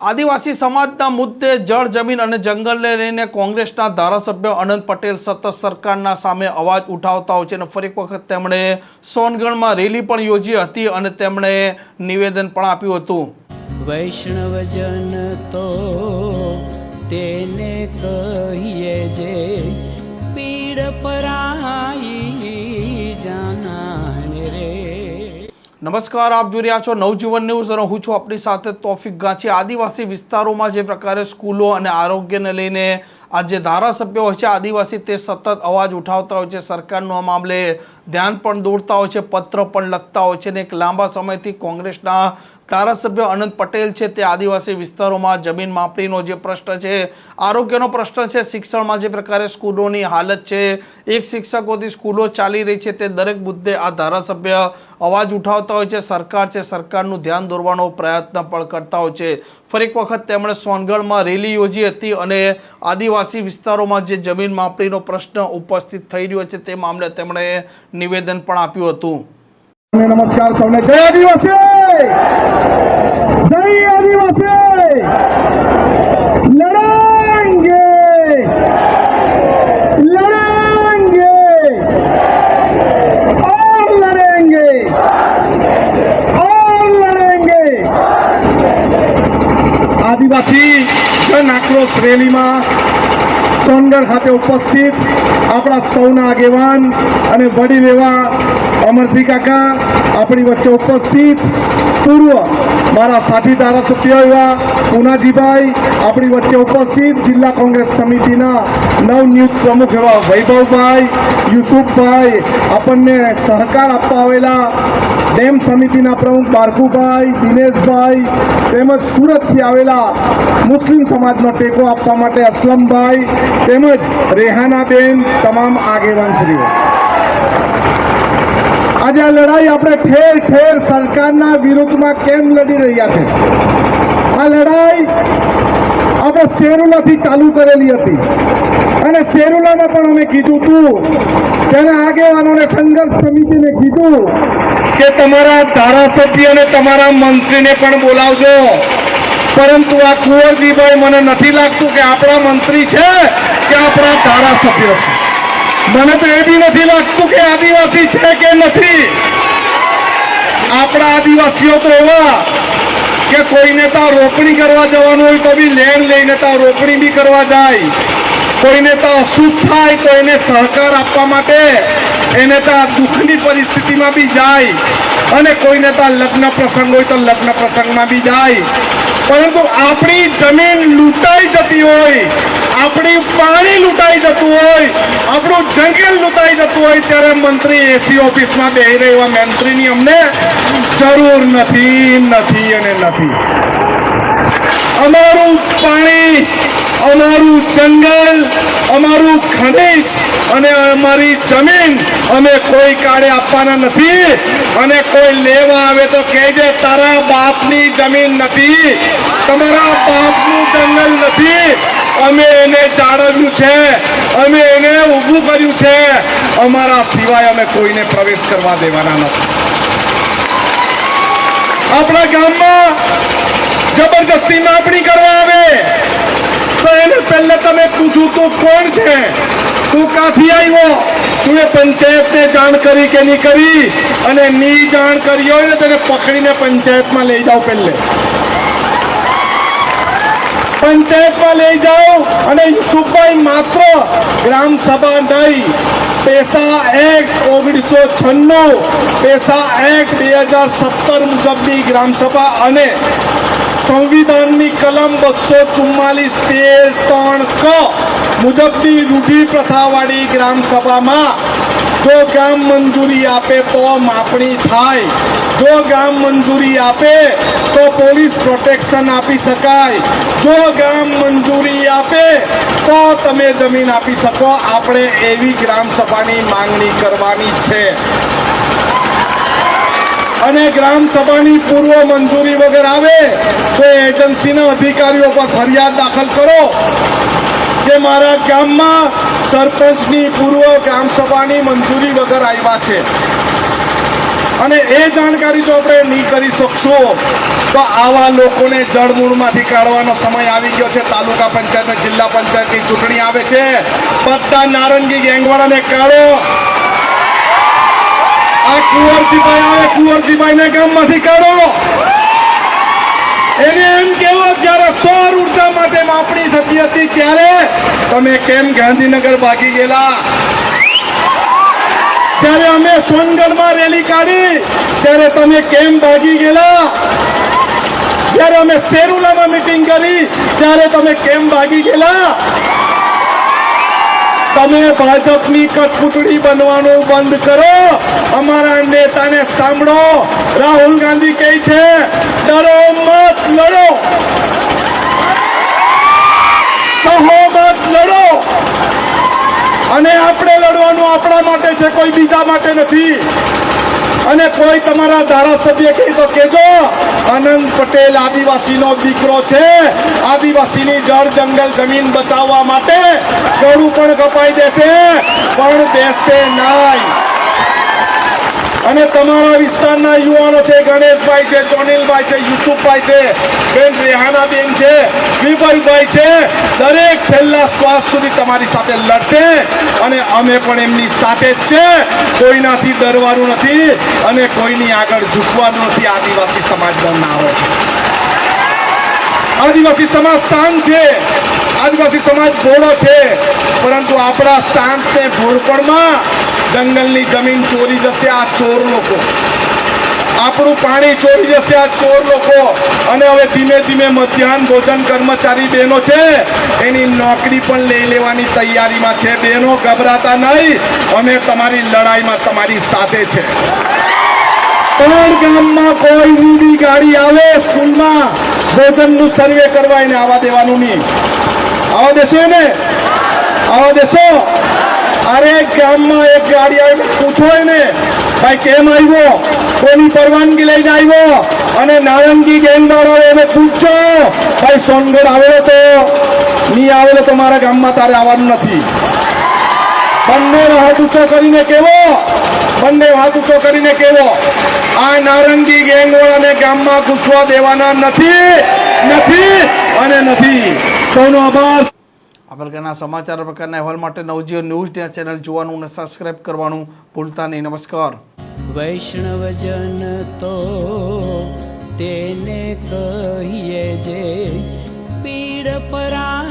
આદિવાસી સમાજના મુદ્દે જળ, જમીન અને જંગલને લઈને કોંગ્રેસના ધારાસભ્ય અનંત પટેલ સતત સરકારના સામે અવાજ ઉઠાવતા હોય છે અને ફરી વખત તેમણે સોનગઢમાં રેલી પણ યોજી હતી અને તેમણે નિવેદન પણ આપ્યું હતું. વૈષ્ણવજન તો તેને કહીએ જે પીડ પરાઈ નમસ્કાર, આપ જોઈ રહ્યા છો નવજીવન ન્યૂઝ અને હું છું આપણી સાથે તોફિક ગાંચી આદિવાસી વિસ્તારોમાં જે પ્રકારે સ્કૂલો અને આરોગ્યને લઈને આ જે ધારાસભ્યો હોય છે, આદિવાસી તે સતત અવાજ ઉઠાવતા હોય છે, સરકારનું આ મામલે ધ્યાન પણ દોરતા હોય છે, પત્ર પણ લખતા હોય છે અને એક લાંબા સમયથી કોંગ્રેસના ધારાસભ્ય અનંત પટેલ છે તે આદિવાસી વિસ્તારોમાં જમીન માપણીનો જે પ્રશ્ન છે, આરોગ્યનો પ્રશ્ન છે, શિક્ષણમાં જે પ્રકારે સ્કૂલોની હાલત છે, એક શિક્ષકોથી સ્કૂલો ચાલી રહી છે તે દરેક મુદ્દે આ ધારાસભ્ય અવાજ ઉઠાવતા હોય છે, સરકાર છે સરકારનું ધ્યાન દોરવાનો પ્રયત્ન પણ કરતા હોય છે. ફરી એક વખત તેમણે સોનગઢમાં રેલી યોજી હતી અને આદિવાસી વિસ્તારોમાં જે જમીન માપણીનો પ્રશ્ન ઉપસ્થિત થઈ રહ્યો છે તે મામલે તેમણે નિવેદન પણ આપ્યું હતું. નમસ્કાર સૌને. જય આદિવાસી! આદિવાસી જન આક્રોશ રેલીમાં સોનગઢ ખાતે ઉપસ્થિત આપણા સૌના આગેવાન અને વડીલ એવા અમરસિંહ કાકા આપણી વચ્ચે ઉપસ્થિત પૂર્વ મારા સાથી ધારાસભ્ય એવા પુનાજીભાઈ આપણી વચ્ચે ઉપસ્થિત જિલ્લા કોંગ્રેસ સમિતિના નવનિયુક્ત પ્રમુખ એવા વૈભવભાઈ, યુસુફભાઈ, આપણને સહકાર આપવા આવેલા ડેમ સમિતિના પ્રમુખ બારકુભાઈ દિનેશભાઈ, તેમજ સુરતથી આવેલા મુસ્લિમ સમાજનો ટેકો આપવા માટે અસલમભાઈ, તેમજ રેહાનાબેન, તમામ આગેવાનશ્રીઓ. આજે આ લડાઈ આપણે ઠેર ઠેર સરકારના વિરુદ્ધમાં કેમ લડી રહ્યા છે? આ લડાઈ આપણે શેરુલાથી ચાલુ કરેલી હતી. અને શેરુલામાં પણ અમે કીધું હતું તેના આગેવાનોને સંઘર્ષ સમિતિને કીધું કે તમારા ધારાસભ્ય અને તમારા મંત્રીને પણ બોલાવજો. પરંતુ આ કુંવરજીભાઈ મને નથી લાગતું કે આપણા મંત્રી છે કે આપણા ધારાસભ્ય છે. મને તો એ બી નથી લાગતું કે આદિવાસી છે કે નથી. આપણા આદિવાસીઓ તો એવા કે કોઈને ત્યાં રોપણી કરવા જવાનું હોય તો બી લેણ લઈને ત્યાં રોપણી બી કરવા જાય. કોઈને ત્યાં અશુભ થાય તો એને સહકાર આપવા માટે એને ત્યાં દુઃખની પરિસ્થિતિમાં બી જાય. અને કોઈને ત્યાં લગ્ન પ્રસંગ હોય તો લગ્ન પ્રસંગમાં બી જાય. પરંતુ આપણી જમીન લૂંટાઈ જતી હોય, આપણી પાણી લૂંટાઈ જતું હોય, આપણું જંગલ લૂંટાઈ જતું હોય ત્યારે મંત્રી એસી ઓફિસમાં બેહી રહે એવા મંત્રીની અમને જરૂર નથી નથી અને નથી. અમારું પાણી અમારું જંગલ, અમારું ખનીજ અને અમારી જમીન અમે કોઈ કાળે આપવાના નથી અને કોઈ લેવા આવે તો કહેજે, તારા બાપની જમીન નથી, તમારા બાપનું જંગલ નથી. અમે એને જાળવ્યું છે, અમે એને ઊભું કર્યું છે. અમારા સિવાય અમે કોઈને પ્રવેશ કરવા દેવાના નથી. આપણા ગામમાં જબરજસ્તી માપણી કરવા આવે. તો એને પહેલે તમે પૂછું તું કોણ છે? તું ક્યાંથી આવ્યો? તું એ પંચાયતને જાણ કરી કે નહીં કરી? અને ની જાણ કરી હોય ને તેને પકડીને પંચાયતમાં લઈ જાઓ પહેલે. પંચાયતમાં લઈ જાઓ અને યુસુફભાઈ માત્ર ગ્રામ સભા નહીં. પેસા એક્ટ ઓગણીસો છન્નું, પેસા એક્ટ બે હજાર સત્તર મુજબની ગ્રામસભા અને સંવિધાનની કલમ બસો ચુમ્માલીસ તેર ત્રણ ક મુજબની રૂઢિ પ્રથાવાળી ગ્રામસભામાં જો ગામ મંજૂરી આપે તો માપણી થાય. જો ગામ મંજૂરી આપે તો પોલીસ પ્રોટેક્શન આપી શકાય. જો ગામ મંજૂરી આપે તો તમે જમીન આપી શકો. આપણે એવી ગ્રામસભાની માંગણી કરવાની છે. અને ગ્રામ સભાની પૂર્વ મંજૂરી વગર આવે, તો એજન્સીના અધિકારીઓ પર ફરિયાદ દાખલ કરો કે મારા ગામમાં સરપંચની પૂર્વ ગ્રામ સભાની મંજૂરી વગર આવ્યા છે. અને એ જાણકારી જો આપણે નહીં કરી શકશું, તો આવા લોકોને જળમૂળમાંથી કાઢવાનો સમય આવી ગયો છે. તાલુકા પંચાયત જિલ્લા પંચાયતની ચૂંટણી આવે છે. બધા નારંગી ગેંગવાળાને કાઢો. આ કુંવરજીભાઈ આવે કુંવરજીભાઈને ગામમાંથી કાઢો. એને એમ કેવો જ્યારે સૌર ઊર્જા માટે માપણી થતી હતી, ત્યારે તમે કેમ ગાંધીનગર ભાગી ગયેલા? જ્યારે અમે સોનગઢમાં રેલી કાઢી, ત્યારે તમે કેમ ભાગી ગયેલા? જ્યારે અમે શેરુલામાં મિટિંગ કરી, ત્યારે તમે કેમ ભાગી ગયેલા? તમે ભાજપની કઠપૂતળી બનવાનું બંધ કરો. અમારા નેતાને સાંભળો. રાહુલ ગાંધી કહે છે, ડરો મત લડો. સહોમત લડો. અને આપણે લડવાનું આપણા માટે છે, કોઈ બીજા માટે નથી. અને કોઈ તમારા ધારાસભ્ય કહી તો કહેજો, આનંદ પટેલ આદિવાસીનો દીકરો છે. આદિવાસીની જળ જંગલ જમીન બચાવવા માટે ગળું પણ કપાઈ દેશે, પણ બેસશે નહીં. અને તમારા વિસ્તારના યુવાનો છે, ગણેશભાઈ છે ચોનિલભાઈ છે, યુસુફભાઈ છે, બેન રેહાનાબેન છે, વિપલભાઈ છે, દરેક છેલ્લા શ્વાસ સુધી તમારી સાથે લડશે અને અમે પણ એમની સાથે જ છે. કોઈનાથી ડરવાનું નથી અને કોઈની આગળ ઝૂકવાનું નથી. આદિવાસી સમાજનો નારો આદિવાસી સમાજ શાંત છે. આદિવાસી સમાજ ભોળો છે. પરંતુ આપણા શાંત ને ભોળપણમાં જંગલની જમીન ચોરી જશે, આ ચોર લોકો. આપણું પાણી ચોરી જશે, આ ચોર લોકો. અને હવે ધીમે ધીમે મધ્યાહન ભોજન કર્મચારી બહેનો છે, એની નોકરી પણ લઈ લેવાની તૈયારીમાં છે. બહેનો, ગભરાતા નહીં. અમે તમારી લડાઈમાં તમારી સાથે છે. પણ ગામમાં કોઈ બી ગાડી આવે, સ્કૂલમાં ભોજનનું સર્વે કરવા એને આવવા દેવાનું નહીં. આવા દેશો એને? આવા દેશો? અરે ગામમાં એક ગાડી આવી પૂછો એને ભાઈ, કેમ આવ્યો? કોની પરવાનગી લઈને આવ્યો? અને નારંગી ગેંગ વાળો એને પૂછજો ભાઈ, સોનગઢ આવેલો તો, નહીં આવેલો તો મારા ગામમાં તારે આવવાનું નથી. બંને હાથ ઊંચો કરીને કેવો? બંને હાથ ઊંચો કરીને કેવો? આ નારંગી ગેંગવાળાને ગામમાં ઘૂસવા દેવાના નથી નથી અને નથી. સૌનો આભાર. આ પ્રકારના સમાચાર પ્રકારના અહેવાલ માટે નવજીવન ન્યૂઝ ચેનલ જોવાનું અને સબસ્ક્રાઇબ કરવાનું ભૂલતા નહીં. નમસ્કાર. વૈષ્ણવજન તો તેને કહીએ જે પીડ પરા